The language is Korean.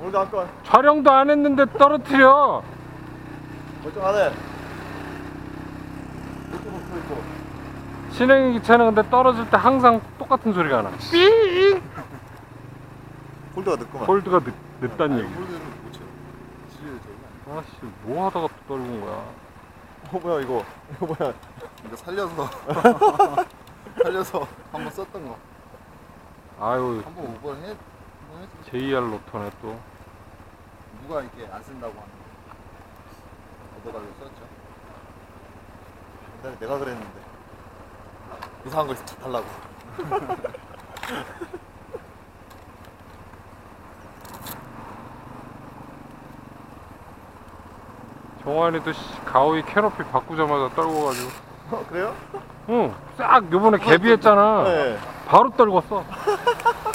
오늘도 한 건. 촬영도 안 했는데 떨어뜨려. 멀쩡하네. 이렇게 먹고 있고. 진행이 귀찮아 근데 떨어질 때 항상 똑같은 소리가 나. 삐. 홀드가 늦구만. 홀드가 늦, 늦단 얘기. 홀드는 못 쳐. 지뢰 저기. 아씨 뭐 하다가 또 떨군 거야. 어 뭐야 이거. 이거 뭐야. 이거 살려서 살려서 한번 썼던 거 아유 한번 오버 해 JR 로터네 또. 누가 이렇게 안 쓴다고 하는 거 얻어가지고 썼죠 옛날에 내가 그랬는데. 이상한 걸 달라고. 정환이도 씨, 가오이 캐노피 바꾸자마자 떨궈가지고. 어, 그래요? 응, 싹 요번에 개비했잖아. 네. 바로 떨궜어.